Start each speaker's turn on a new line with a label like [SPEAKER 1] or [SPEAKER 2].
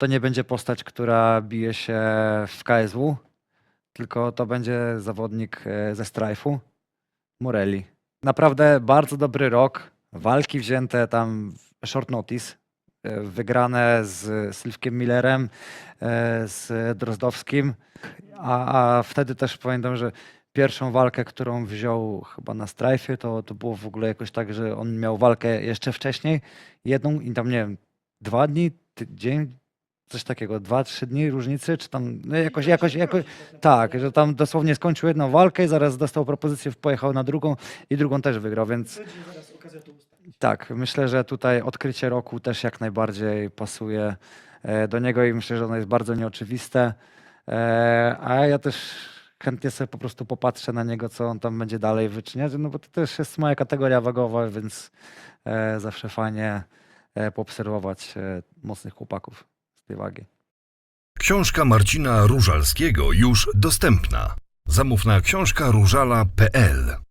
[SPEAKER 1] to nie będzie postać, która bije się w KSW, tylko to będzie zawodnik e, ze Strife'u, Morelli. Naprawdę bardzo dobry rok. Walki wzięte tam w short notice, e, wygrane z Sylwkiem Millerem, e, z Drozdowskim, a, a wtedy też pamiętam, że pierwszą walkę, którą wziął chyba na Strajfie, to, to było w ogóle jakoś tak, że on miał walkę jeszcze wcześniej, jedną i tam nie wiem, dwa dni, dzień, coś takiego, dwa, trzy dni różnicy, czy tam no jakoś, jakoś, jakoś, tak, że tam dosłownie skończył jedną walkę i zaraz dostał propozycję, pojechał na drugą i drugą też wygrał, więc tak, myślę, że tutaj odkrycie roku też jak najbardziej pasuje e, do niego i myślę, że ono jest bardzo nieoczywiste. E, A ja też chętnie sobie po prostu popatrzę na niego, co on tam będzie dalej wyczyniać, no bo to też jest moja kategoria wagowa, więc e, zawsze fajnie poobserwować mocnych chłopaków tej wagi.
[SPEAKER 2] Książka Marcina Różalskiego już dostępna. Zamów na książka różala.pl